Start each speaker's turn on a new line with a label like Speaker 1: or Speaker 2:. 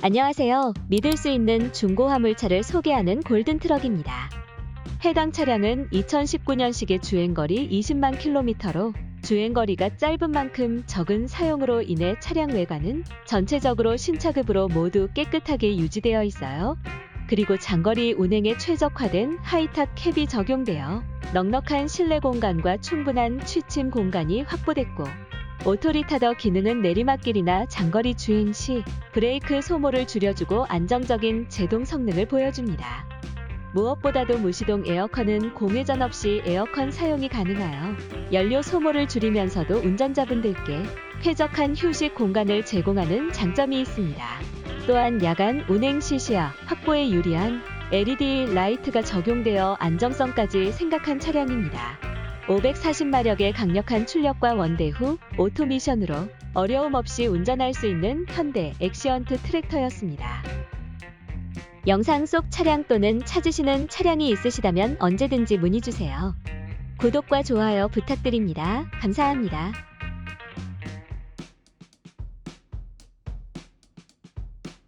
Speaker 1: 안녕하세요. 믿을 수 있는 중고 화물차를 소개하는 골든트럭입니다. 해당 차량은 2019년식의 주행거리 20만 킬로미터로 주행거리가 짧은 만큼 적은 사용으로 인해 차량 외관은 전체적으로 신차급으로 모두 깨끗하게 유지되어 있어요. 그리고 장거리 운행에 최적화된 하이탑 캡이 적용되어 넉넉한 실내 공간과 충분한 취침 공간이 확보됐고 오토리타더 기능은 내리막길이나 장거리 주행 시 브레이크 소모를 줄여주고 안정적인 제동 성능을 보여줍니다. 무엇보다도 무시동 에어컨은 공회전 없이 에어컨 사용이 가능하여 연료 소모를 줄이면서도 운전자분들께 쾌적한 휴식 공간을 제공하는 장점이 있습니다. 또한 야간 운행 시 시야 확보에 유리한 LED 라이트가 적용되어 안정성까지 생각한 차량입니다. 540마력의 강력한 출력과 원대 후 오토미션으로 어려움 없이 운전할 수 있는 현대 엑시언트 트랙터였습니다. 영상 속 차량 또는 찾으시는 차량이 있으시다면 언제든지 문의 주세요. 구독과 좋아요 부탁드립니다. 감사합니다.